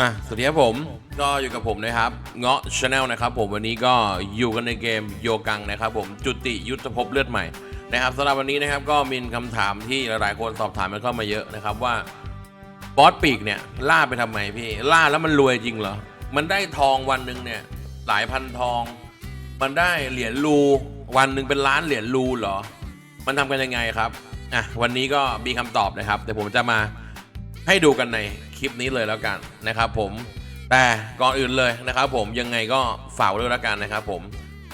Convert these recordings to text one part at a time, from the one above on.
อะสวัสดีครับผมก็อยู่กับผมนะครับเงาะชาแนลนะครับผมวันนี้ก็อยู่กันในเกมโยกังนะครับผมจุติยุทธภพเลือดใหม่นะครับสำหรับวันนี้นะครับก็มีคำถามที่หลายๆคนสอบถามกันเข้ามาเยอะนะครับว่าบอสปีกเนี่ยล่าไปทำไมพี่ล่าแล้วมันรวยจริงเหรอมันได้ทองวันหนึ่งเนี่ยหลายพันทอง มันได้เหรียญรูวันหนึ่งเป็นล้านเหรียญรูเหรอ มันทำกันยังไงครับอะวันนี้ก็มีคำตอบนะครับเดี๋ยวผมจะมา ให้ดูกันในคลิปนี้เลยแล้วกันนะครับผมแต่ก่อนอื่นเลยนะครับผมยังไงก็ฝากไว้ด้วยแล้วกันนะครับผม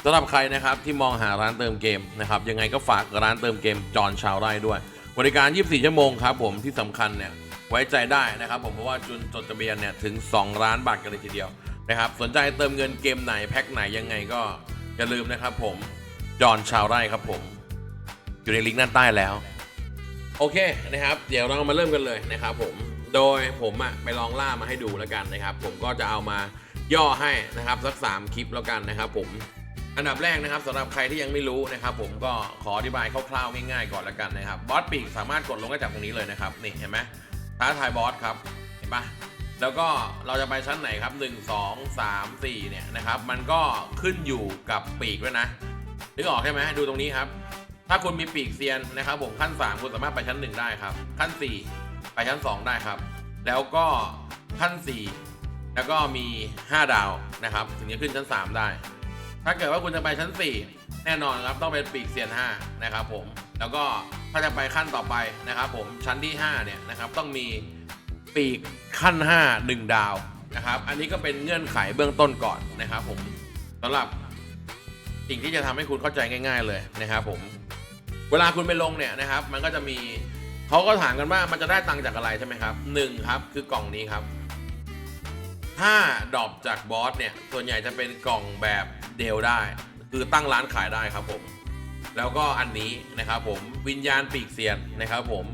สำหรับใครนะครับที่มองหาร้านเติมเกมนะครับยังไงก็ฝากร้านเติมเกมจอนชาวไร่ด้วย บริการ 24 ชั่วโมงครับผมที่สำคัญเนี่ยไว้ใจได้นะครับผมเพราะว่าจุนจดทะเบียนเนี่ยถึง 2 ล้านบาทกันเลยทีเดียวนะครับสนใจเติมเงินเกมไหนแพ็คไหนยังไงก็อย่าลืมนะครับผมจอนชาวไร่ครับผม อยู่ในลิงก์ด้านใต้แล้ว โอเคนะครับ เดี๋ยวเรามาเริ่มกันเลยนะครับผมโดยผมอะไปลองล่ามาให้ดูแล้วกันนะครับ ผมก็จะเอามาย่อให้นะครับสักสามคลิปแล้วกันนะครับ ผมอันดับแรกนะครับสำหรับใครที่ยังไม่รู้นะครับ ผมก็ขออธิบายคร่าวๆง่ายๆก่อนแล้วกันนะครับบอสปีกสามารถกดลงได้จากตรงนี้เลยนะครับนี่เห็นไหมท้าทายบอสครับเห็นปะแล้วก็เราจะไปชั้นไหนครับ 1 2 3 4เนี่ยนะครับ มันก็ขึ้นอยู่กับปีกด้วยนะนึกออกใช่ไหมดูตรงนี้ครับ ถ้าคุณมีปีกเซียนนะครับผมขั้น 3 คุณสามารถไปชั้น 1 ได้ครับ ขั้น 4 ไปชั้น 2 ได้ครับ แล้วก็ขั้น 4 แล้วก็มี 5 ดาวนะครับ ถึงจะขึ้นชั้น 3 ได้ ถ้าเกิดว่าคุณจะไปชั้น 4 แน่นอนครับต้องเป็นปีกเซียน 5 นะครับผมแล้วก็ถ้าจะไปขั้นต่อไปนะครับผมชั้นที่ 5 เนี่ยนะครับต้องมีปีกขั้น 5 1 ดาวนะครับ อันนี้ก็เป็นเงื่อนไขเบื้องต้นก่อนนะครับผมสำหรับสิ่งที่จะทำให้คุณเข้าใจง่าย ๆ เลยนะครับผม เวลาคุณไปลงเนี่ยนะครับ มันก็จะมีเขาก็ถามกันว่ามันจะได้ตังค์จากอะไรใช่ไหมครับหนึ่งครับคือกล่องนี้ครับ ถ้าดรอปจากบอสเนี่ยส่วนใหญ่จะเป็นกล่องแบบเดลได้ คือตั้งร้านขายได้ครับผม แล้วก็อันนี้นะครับผมวิญญาณปีกเซียนนะครับผม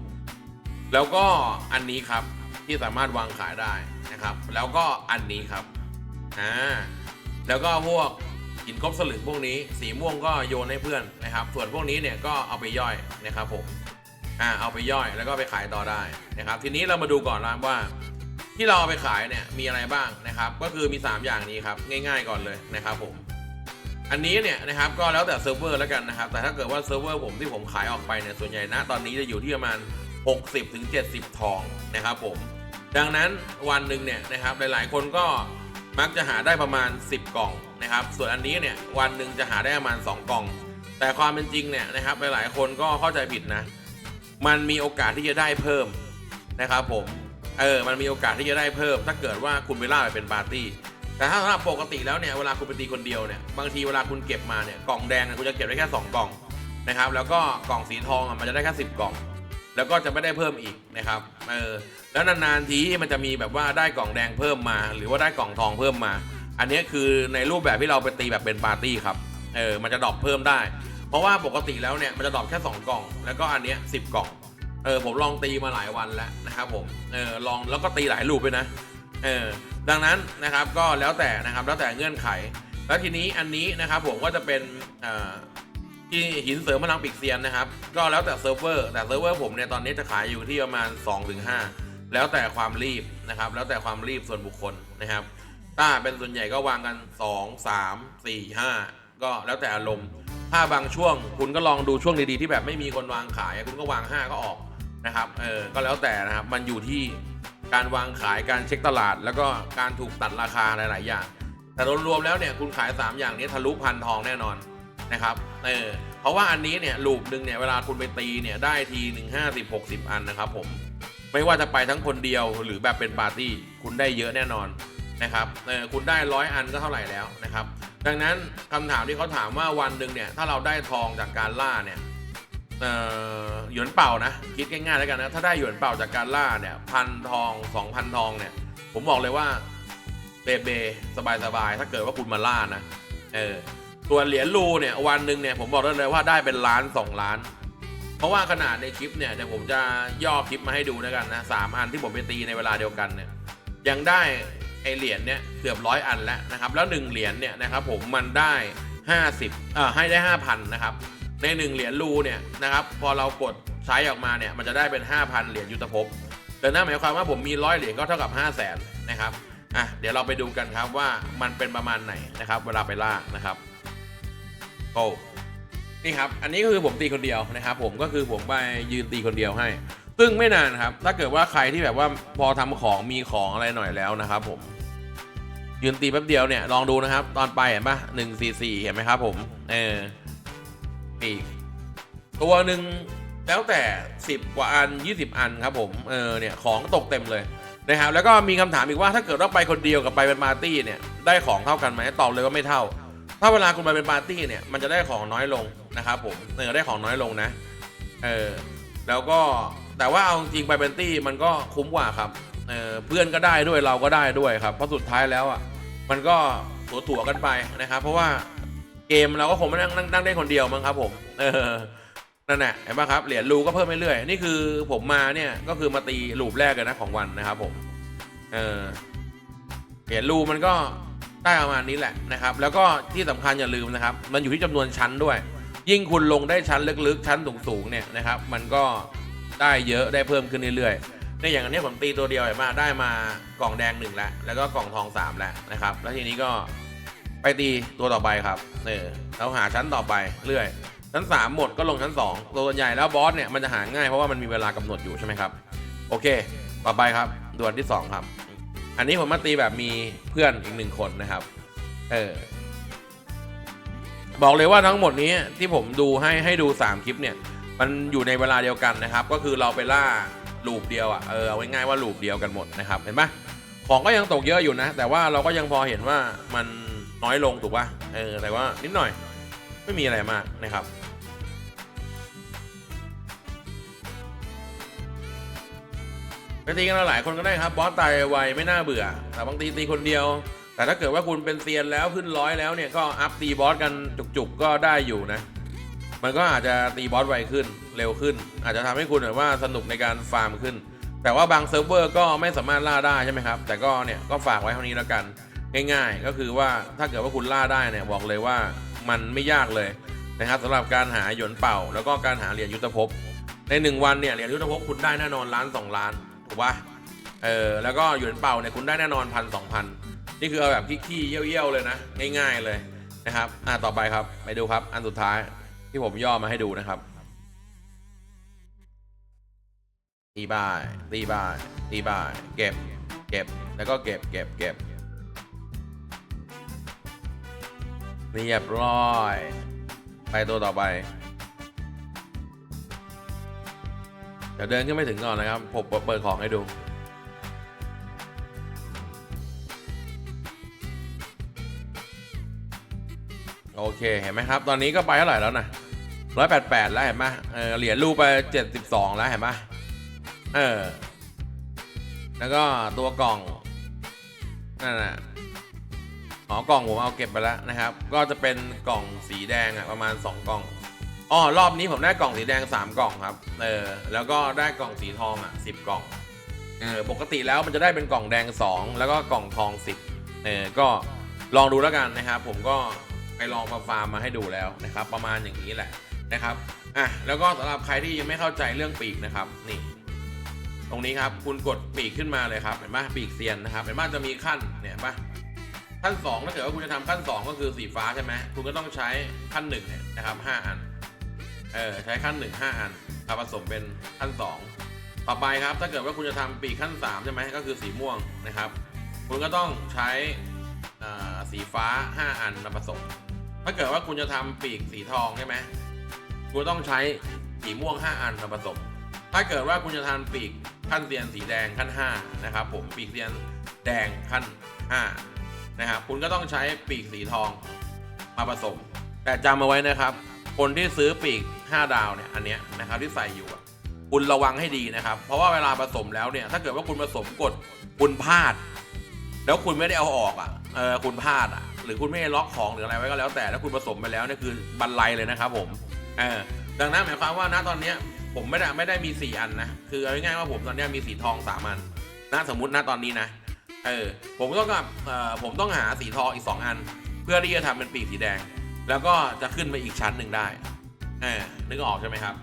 แล้วก็อันนี้ครับที่สามารถวางขายได้นะครับ แล้วก็อันนี้ครับอ่าแล้วก็พวก หินครบสลึงพวกนี้ สีม่วงก็โยนให้เพื่อนนะครับ ส่วนพวกนี้เนี่ยก็เอาไปย่อยนะครับผมอ่าเอาไปย่อยแล้วก็ไปขายต่อได้นะครับ ทีนี้เรามาดูก่อนนะว่า ที่เราเอาไปขายเนี่ยมีอะไรบ้างนะครับ ก็คือมี 3 อย่างนี้ครับง่าย ๆก่อนเลยนะครับผมอันนี้เนี่ยนะครับก็แล้วแต่เซิร์ฟเวอร์แล้วกันนะครับ แต่ถ้าเกิดว่าเซิร์ฟเวอร์ผมที่ผมขายออกไปเนี่ยส่วนใหญ่นะตอนนี้จะอยู่ที่ประมาณ 60ถึง70 ทองนะครับผมดังนั้นวันหนึ่งเนี่ยนะครับหลายๆ คนก็มักจะหาได้ประมาณ 10 กล่อง นะครับ ส่วนอันนี้เนี่ยวันหนึ่งจะหาได้ประมาณ 2 กล่อง แต่ความเป็นจริงเนี่ยนะครับหลายๆคนก็เข้าใจผิดนะ มันมีโอกาสที่จะได้เพิ่มนะครับผมเออมันมีโอกาสที่จะได้เพิ่ม ถ้าเกิดว่าคุณไปล่าไปเป็นปาร์ตี้แต่ถ้าสำหรับปกติแล้วเนี่ยเวลาคุณไปตีคนเดียวเนี่ยบางทีเวลาคุณเก็บมาเนี่ยกล่องแดงคุณจะเก็บได้แค่ 2 กล่องนะครับแล้วก็กล่องสีทองอะมันจะได้แค่10 กล่อง แล้วก็จะไม่ได้เพิ่มอีกนะครับเออแล้วนานๆทีมันจะมีแบบว่าได้กล่องแดงเพิ่มมา หรือว่าได้กล่องทองเพิ่มมา อันนี้คือในรูปแบบที่เราไปตีแบบเป็นปาร์ตี้ครับ เออ มันจะดรอปเพิ่มได้ เพราะว่าปกติแล้วเนี่ยมันจะดรอปแค่ 2 กล่อง แล้วก็อันเนี้ยสิกล่อง เออ ผมลองตีมาหลายวันแล้วนะครับผม เออ ลองแล้วก็ตีหลายลูปด้วยนะ เออ ดังนั้นนะครับก็แล้วแต่นะครับแล้วแต่เงื่อนไข แล้วทีนี้อันนี้นะครับผมก็จะเป็นอ่อที่หินเสริมพลังปีกเซียนนะครับ ก็แล้วแต่เซิร์ฟเวอร์แต่เซิร์ฟเวอร์ผมเนี่ยตอนนี้จะขายอยู่ที่ประมาณ 2-5 แล้วแต่ความรีบนะครับ แล้วแต่ความรีบส่วนบุคคลนะครับ ถ้าเป็นส่วนใหญ่ก็วางกัน 2 3 4 5 ก็แล้วแต่อารมณ์ ถ้าบางช่วงคุณก็ลองดูช่วงดีๆที่แบบไม่มีคนวางขาย คุณก็วาง 5 ก็ออกนะครับ เออ ก็แล้วแต่นะครับ มันอยู่ที่การวางขายการเช็คตลาด แล้วก็การถูกตัดราคาหลายๆอย่าง แต่รวมๆแล้วเนี่ยคุณขาย 3 อย่างนี้ทะลุพันทองแน่นอนนะครับ เออ เพราะว่าอันนี้เนี่ยลูปหนึ่งเนี่ยเวลาคุณไปตีเนี่ยได้ทีหนึ่งห้าสิบหกสิบอันนะครับผม ไม่ว่าจะไปทั้งคนเดียวหรือแบบเป็นปาร์ตี้คุณได้เยอะแน่นอน นะครับคุณได้ร้อยอันก็เท่าไหร่แล้วนะครับ ดังนั้นคำถามที่เขาถามว่าวันหนึ่งเนี่ยถ้าเราได้ทองจากการล่าเนี่ยหยวนเป่านะคิดง่ายๆแล้วกันนะถ้าได้หยวนเป่าจากการล่าเนี่ยพันทองสองพันทองเนี่ยผมบอกเลยว่าเบเบสบายสบายๆถ้าเกิดว่าคุณมาล่านะเออส่วนเหรียญรูเนี่ยวันหนึ่งเนี่ยผมบอกได้เลยว่าได้เป็นล้านสองล้าน เพราะว่าขนาดในคลิปเนี่ยเดี๋ยวผมจะย่อคลิปมาให้ดูแล้วกันนะสามอันที่ผมไปตีในเวลาเดียวกันเนี่ยยังได้ ไอเหรียญเนี่ยเกือบร้อยอันแล้วนะครับ แล้วหนึ่งเหรียญเนี่ยนะครับผมมันได้ 50เอ่อให้ได้ 5,000นะครับในหนึ่งเหรียญรูเนี่ยนะครับพอเรากดใช้ออกมาเนี่ยมันจะได้เป็น 5,000 เหรียญยุทธภพแต่นั่นหมายความว่าผมมีร้อยเหรียญก็เท่ากับ 5 0 0 0 0นนะครับอะเดี๋ยวเราไปดูกันครับว่ามันเป็นประมาณไหนนะครับ เวลาไปล่านะครับโอ้นี่ครับอันนี้ก็คือผมตีคนเดียวนะครับ ผมก็คือผมไปยืนตีคนเดียวให้ ซึ่งไม่นานครับ ถ้าเกิดว่าใครที่แบบว่าพอทำของมีของอะไรหน่อยแล้วนะครับ ผม ยืนตีแป๊บเดียวเนี่ยลองดูนะครับ ตอนไปเห็นปะหนึ่งสี่สี่เห็นไหมครับ ผม เออปีกตัวหนึ่งแล้วแต่สิบกว่าอันยี่สิบอันครับ ผมเออเนี่ยของตกเต็มเลยนะครับ แล้วก็มีคำถามอีกว่าถ้าเกิดว่าไปคนเดียวกับไปเป็นปาร์ตี้เนี่ยได้ของเท่ากันไหมตอบเลยว่าไม่เท่า ถ้าเวลาคุณไปเป็นปาร์ตี้เนี่ยมันจะได้ของน้อยลงนะครับ ผมเออได้ของน้อยลงนะ เออแล้วก็ แต่ว่าเอาจริงไปเป็นตี้มันก็คุ้มกว่าครับเเพื่อนก็ได้ด้วยเราก็ได้ด้วยครับเพราะสุดท้ายแล้วอะมันก็ถั่วๆกันไปนะครับ เพราะว่าเกมเราก็คงไม่นั่งนั่งนั่งได้คนเดียวมั้งครับผมเออนั่นแหละเห็นปะครับเหรียญรูก็เพิ่มเรื่อยๆนี่คือผมมาเนี่ยก็คือมาตีลูปแรกเลยนะของวันนะครับผมเออเหรียญรูมันก็ได้ประมาณนี้แหละนะครับ แล้วก็ที่สำคัญอย่าลืมนะครับ มันอยู่ที่จำนวนชั้นด้วย ยิ่งคุณลงได้ชั้นลึกๆชั้นสูงๆเนี่ยนะครับ มันก็ ได้เยอะได้เพิ่มขึ้นเรื่อยๆในอย่างอันนี้ผมตีตัวเดียวเห็นไหมได้มากล่องแดงหนึ่งแล้วแล้วก็กล่องทองสามแล้วนะครับ แล้วทีนี้ก็ไปตีตัวต่อไปครับเออเราหาชั้นต่อไปเรื่อยชั้นสามหมดก็ลงชั้นสองตัวใหญ่แล้วบอสเนี่ยมันจะหาง่ายเพราะว่ามันมีเวลากำหนดอยู่ใช่ไหมครับ โอเค ต่อไปครับดวลที่สองครับ อันนี้ผมมาตีแบบมีเพื่อนอีกหนึ่งคนนะครับ เออ บอกเลยว่าทั้งหมดนี้ที่ผมดูให้ให้ดู 3 คลิปเนี่ย มันอยู่ในเวลาเดียวกันนะครับ ก็คือเราไปล่าลูปเดียวอะ่ะเออเอาง่ายๆว่าลูปเดียวกันหมดนะครับเห็นปะของก็ยังตกเยอะอยู่นะ แต่ว่าเราก็ยังพอเห็นว่ามันน้อยลงถูกปะเออแต่ว่านิดหน่อยไม่มีอะไรมากนะครับไปตีกันหลายคนก็ได้ครับบอสตายไวไม่น่าเบื่อ แต่บางทีตีคนเดียว แต่ถ้าเกิดว่าคุณเป็นเซียนแล้วขึ้นร้อยแล้วเนี่ยก็อัพตีบอสกันจุกๆก็ได้อยู่นะ มันก็อาจจะตีบอสไวขึ้นเร็วขึ้น อาจจะทำให้คุณแบบว่าสนุกในการฟาร์มขึ้น แต่ว่าบางเซิร์ฟเวอร์ก็ไม่สามารถล่าได้ใช่ไหมครับ แต่ก็เนี่ยก็ฝากไว้เท่านี้แล้วกันง่ายๆ ก็คือว่าถ้าเกิดว่าคุณล่าได้เนี่ยบอกเลยว่ามันไม่ยากเลยนะครับสำหรับการหาหยวนเป่า แล้วก็การหาเหรียญยุทธภพ ในหนึ่งวันเนี่ยเหรียญยุทธภพคุณได้แน่นอนล้านสองล้านถูกปะเออแล้วก็หยวนเป่าเนี่ยคุณได้แน่นอนพันสองพันนี่คือเอาแบบขี้ๆเยี่ยวๆเลยนะ ง่ายๆเลยนะครับอะต่อไปครับไปดูครับอันสุดท้าย ที่ผมย่อมาให้ดูนะครับตีบ่ายตีบ่ายตีบ่ายเก็บ เก็บ แล้วก็เก็บ เก็บ เก็บ เรียบร้อย ไปตัวต่อไป เดี๋ยวเดินขึ้นไปถึงก่อนนะครับ ผมเปิดของให้ดูโอเค เห็นไหมครับ ตอนนี้ก็ไปเท่าไหร่แล้วนะ ร้อยแปดแปดแล้วเห็นไหมเออเหรียญรูปไปเจ็ดสิบสองแล้วเห็นไหมเออ แล้วก็ตัวกล่องนั่นน่ะอ๋อกล่องผมเอาเก็บไปแล้วนะครับ ก็จะเป็นกล่องสีแดงอะประมาณ 2 กล่องอ๋อรอบนี้ผมได้กล่องสีแดง 3 กล่องครับ เออ แล้วก็ได้กล่องสีทองอะ10 กล่อง เออ ปกติแล้วมันจะได้เป็นกล่องแดง 2 แล้วก็กล่องทอง 10 เออ ก็ลองดูแล้วกันนะครับ ผมก็ไปลองมาฟาร์มมาให้ดูแล้วนะครับ ประมาณอย่างนี้แหละ นะครับอะแล้วก็สำหรับใครที่ยังไม่เข้าใจเรื่องปีกนะครับนี่ ตรงนี้ครับคุณกดปีกขึ้นมาเลยครับเห็นไหมปีกเซียนนะครับเห็นไหมจะมีขั้นเนี่ยปะขั้น2ถ้าเกิดว่าคุณจะทำขั้น 2 ก็คือสีฟ้าใช่ไหมคุณก็ต้องใช้ขั้น1เนี่ยนะครับ5อันเออใช้ขั้น 1 5 อันมาผสมเป็นขั้น 2 ต่อไปครับถ้าเกิดว่าคุณจะทำปีกขั้น3ใช่ไหมก็คือสีม่วงนะครับ คุณก็ต้องใช้สีฟ้า 5 อันมาผสม ถ้าเกิดว่าคุณจะทำปีกสีทองใช่ไหม คุณต้องใช้สีม่วง 5 อันมาผสม ถ้าเกิดว่าคุณจะทำปีกขั้นเซียนสีแดงขั้น 5 นะครับ ผมปีกเซียนแดงขั้น 5 นะครับ คุณก็ต้องใช้ปีกสีทองมาผสม แต่จำเอาไว้นะครับ คนที่ซื้อปีก 5 ดาวเนี่ยอันเนี้ยนะครับที่ใส่อยู่อะคุณระวังให้ดีนะครับ เพราะว่าเวลาผสมแล้วเนี่ยถ้าเกิดว่าคุณผสมกดคุณพลาด แล้วคุณไม่ได้เอาออกอะเออคุณพลาดอะหรือคุณไม่ล็อกของหรืออะไรไว้ก็แล้วแต่แล้วคุณผสมไปแล้วเนี่ยคือบันไลเลยนะครับผม เออดังนั้นหมายความว่าณตอนเนี้ยผมไม่ได้ไม่ได้มี4อันนะคือเอาง่ายๆว่าผมตอนเนี้ยมีสีทองสามอันนะสมมุติณตอนนี้นะเออผมต้องกับเอ่อผมต้องหาสีทองอีก2อัน เพื่อที่จะทำเป็นปีกสีแดง แล้วก็จะขึ้นไปอีกชั้นหนึ่งได้เออนึกออกใช่ไหมครับ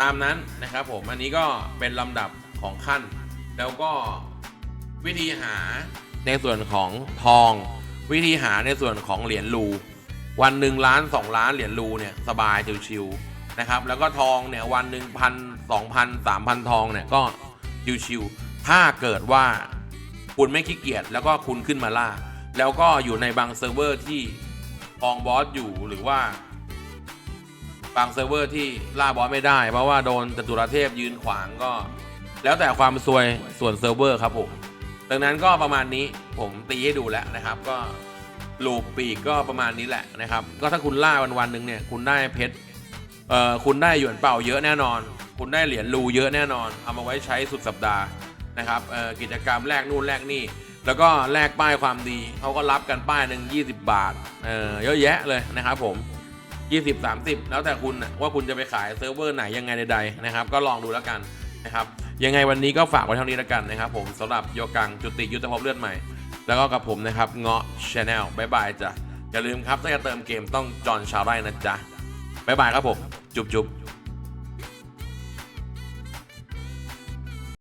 ตามนั้นนะครับผมอันนี้ก็เป็นลำดับของขั้น แล้วก็วิธีหาในส่วนของทอง วิธีหาในส่วนของเหรียญรู วันหนึ่งล้านสองล้านเหรียญรูเนี่ยสบายชิวๆนะครับ แล้วก็ทองเนี่ยวันหนึ่งพันสองพันสามพันทองเนี่ยก็ชิวๆถ้าเกิดว่าคุณไม่ขี้เกียจแล้วก็คุณขึ้นมาล่า แล้วก็อยู่ในบางเซิร์ฟเวอร์ที่กองบอสอยู่หรือว่า บางเซิร์ฟเวอร์ที่ล่าบอสไม่ได้ เพราะว่าโดนจตุรเทพยืนขวางก็ แล้วแต่ความซวยส่วนเซิร์ฟเวอร์ครับผมดังนั้นก็ประมาณนี้ผมตีให้ดูแล้วนะครับก็ ลูปปีกก็ประมาณนี้แหละนะครับ ก็ถ้าคุณล่าวันวันหนึ่งเนี่ยคุณได้เพชรเอ่อคุณได้หยวนเป่าเยอะแน่นอน คุณได้เหรียญรูเยอะแน่นอน เอามาไว้ใช้สุดสัปดาห์นะครับเอ่อกิจกรรมแลกนู่นแลกนี่แล้วก็แลกป้ายความดีเขาก็รับกันป้ายหนึ่ง20 บาทเออเยอะแยะเลยนะครับผม 20 30 แล้วแต่คุณนะว่าคุณจะไปขายเซิร์ฟเวอร์ไหนยังไงใดๆนะครับ ก็ลองดูแล้วกันนะครับยังไงวันนี้ก็ฝากไว้เท่านี้แล้วกันนะครับ ผมสำหรับโยกังจุติยุทธภพเลือดใหม่ แล้วก็กับผมนะครับเงาะชาแนลบายบายจ้ะอย่าลืมครับถ้าจะเติมเกมต้องจอนชาวไร่นะจ๊ะบายบายครับผม จุบจุบ